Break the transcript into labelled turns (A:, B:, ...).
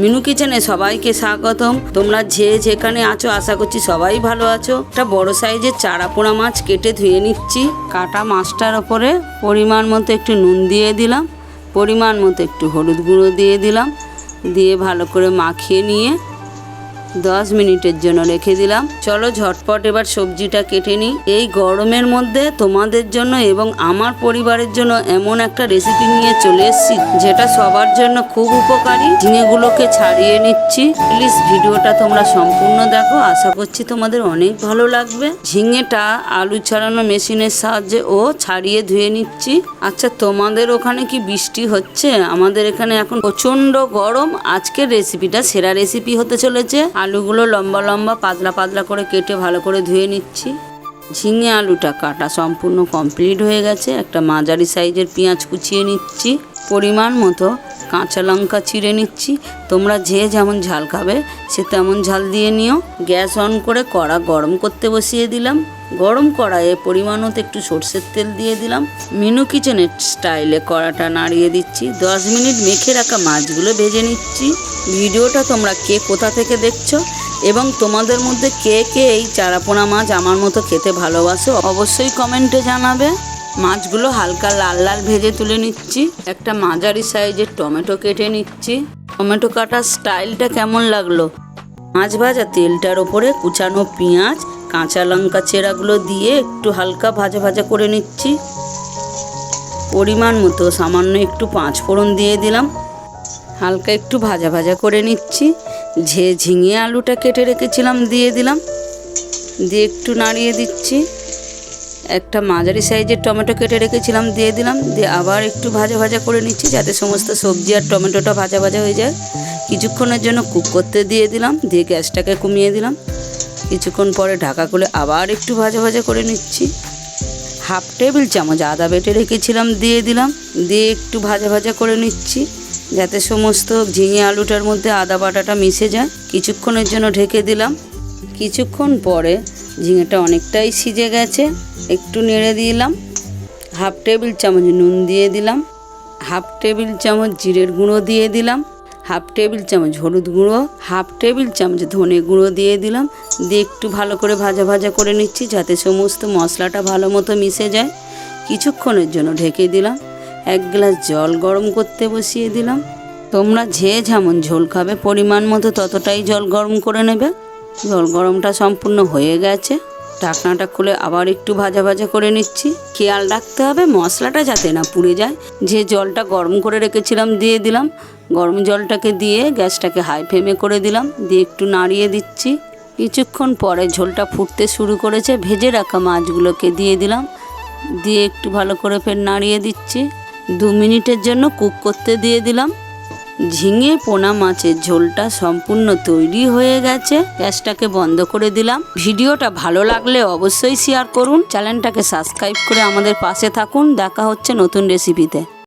A: মিনু কিচেনে সবাইকে স্বাগতম। তোমরা যে যেখানে আছো, আশা করছি সবাই ভালো আছো। একটা বড় সাইজের চারা পোড়া মাছ কেটে ধুয়ে নিচ্ছি। কাটা মাছটার ওপরে পরিমাণ মতো একটু নুন দিয়ে দিলাম। পরিমাণ মতো একটু হলুদ গুঁড়ো দিয়ে দিলাম। দিয়ে ভালো করে মাখিয়ে নিয়ে দশ মিনিটের জন্য রেখে দিলাম। চলো ঝটপট এবার সবজিটা কেটে নিই। এই গরমের মধ্যে তোমাদের জন্য এবং আমার পরিবারের জন্য এমন একটা রেসিপি নিয়ে চলে এসেছি, যেটা সবার জন্য খুব উপকারী। ঝিঙেগুলোকে ছাড়িয়ে নিচ্ছি। প্লিজ ভিডিওটা তোমরা সম্পূর্ণ দেখো। আশা করছি তোমাদের অনেক ভালো লাগবে। ঝিঙেটা আলু ছাড়ানো মেশিনের সাহায্যে ও ছাড়িয়ে ধুয়ে নিচ্ছি। আচ্ছা তোমাদের ওখানে কি বৃষ্টি হচ্ছে? আমাদের এখানে এখন প্রচণ্ড গরম। আজকের রেসিপিটা সেরা রেসিপি হতে চলেছে। আলুগুলো লম্বা লম্বা পাতলা পাতলা করে কেটে ভালো করে ধুয়ে নিচ্ছি। ঝিঙে আলুটা কাটা সম্পূর্ণ কমপ্লিট হয়ে গেছে। একটা মাঝারি সাইজের পেঁয়াজ কুচিয়ে নিচ্ছি। পরিমাণ মতো কাঁচা লঙ্কা চিড়ে নিচ্ছি। তোমরা যে যেমন ঝাল খাবে, সে তেমন ঝাল দিয়ে নিও। গ্যাস অন করে কড়া গরম করতে বসিয়ে দিলাম। গরম কড়াইয়ে পরিমাণ মতো একটু সর্ষের তেল দিয়ে দিলাম। মিনু কিচেনের স্টাইলে কড়াটা নাড়িয়ে দিচ্ছি। দশ মিনিট মেখে রাখা মাছগুলো ভেজে নিচ্ছি। ভিডিওটা তোমরা কে কোথা থেকে দেখছ এবং তোমাদের মধ্যে কে কে এই চারাপোনা মাছ আমার মতো খেতে ভালোবাসো অবশ্যই কমেন্টে জানাবে। মাছগুলো হালকা লাল লাল ভেজে তুলে নিচ্ছি। একটা মাঝারি সাইজের টমেটো কেটে নিচ্ছি। টমেটো কাটার স্টাইলটা কেমন লাগল? মাছ ভাজা তেলটার ওপরে কুচানো পেঁয়াজ, কাঁচা লঙ্কা চেরাগুলো দিয়ে একটু হালকা ভাজা ভাজা করে নিচ্ছি। পরিমাণ মতো সামান্য একটু পাঁচ ফোড়ন দিয়ে দিলাম। হালকা একটু ভাজা ভাজা করে নিচ্ছি। যে ঝিঙে আলুটা কেটে রেখেছিলাম দিয়ে দিলাম। দিয়ে একটু নাড়িয়ে দিচ্ছি। একটা মাঝারি সাইজের টমেটো কেটে রেখেছিলাম, দিয়ে দিলাম, দিয়ে আবার একটু ভাজা ভাজা করে নিচ্ছি যাতে সমস্ত সবজি আর টমেটোটা ভাজা ভাজা হয়ে যায়। কিছুক্ষণের জন্য কুক করতে দিয়ে দিলাম, দিয়ে গ্যাসটাকে কমিয়ে দিলাম। কিছুক্ষণ পরে ঢাকা খুলে আবার একটু ভাজা ভাজা করে নিচ্ছি। হাফ টেবিল চামচ আদা বেটে রেখেছিলাম, দিয়ে দিলাম, দিয়ে একটু ভাজা ভাজা করে নিচ্ছি যাতে সমস্ত ঝিঙে আলুটার মধ্যে আদা বাটাটা মিশে যায়। কিছুক্ষণের জন্য ঢেকে দিলাম। কিছুক্ষণ পরে ঝিঙেটা অনেকটাই সিজে গেছে। একটু নেড়ে দিলাম। হাফ টেবিল চামচ নুন দিয়ে দিলাম। হাফ টেবিল চামচ জিরের গুঁড়ো দিয়ে দিলাম। হাফ টেবিল চামচ হলুদ গুঁড়ো। হাফ টেবিল চামচ ধনে গুঁড়ো দিয়ে দিলাম। দিয়ে একটু ভালো করে ভাজা ভাজা করে নিচ্ছি যাতে সমস্ত মশলাটা ভালো মতো মিশে যায়। কিছুক্ষণের জন্য ঢেকে দিলাম। এক গ্লাস জল গরম করতে বসিয়ে দিলাম। তোমরা যে যেমন ঝোল খাবে, পরিমাণ মতো ততটাই জল গরম করে নেবে। জল গরমটা সম্পূর্ণ হয়ে গেছে। ঢাকনাটা খুলে আবার একটু ভাজা ভাজা করে নিচ্ছি। খেয়াল রাখতে হবে মশলাটা যাতে না পুড়ে যায়। যে জলটা গরম করে রেখেছিলাম দিয়ে দিলাম। গরম জলটাকে দিয়ে গ্যাসটাকে হাই ফ্লেমে করে দিলাম। দিয়ে একটু নাড়িয়ে দিচ্ছি। কিছুক্ষণ পরে ঝোলটা ফুটতে শুরু করেছে। ভেজে রাখা মাছগুলোকে দিয়ে দিলাম। দিয়ে একটু ভালো করে ফের নাড়িয়ে দিচ্ছি। দু মিনিটের জন্য কুক করতে দিয়ে দিলাম। ঝিঙে পোনা মাছের ঝোলটা সম্পূর্ণ তৈরি হয়ে গেছে। গ্যাসটাকে বন্ধ করে দিলাম। ভিডিওটা ভালো লাগলে অবশ্যই শেয়ার করুন। চ্যানেলটাকে সাবস্ক্রাইব করে আমাদের পাশে থাকুন। দেখা হচ্ছে নতুন রেসিপিতে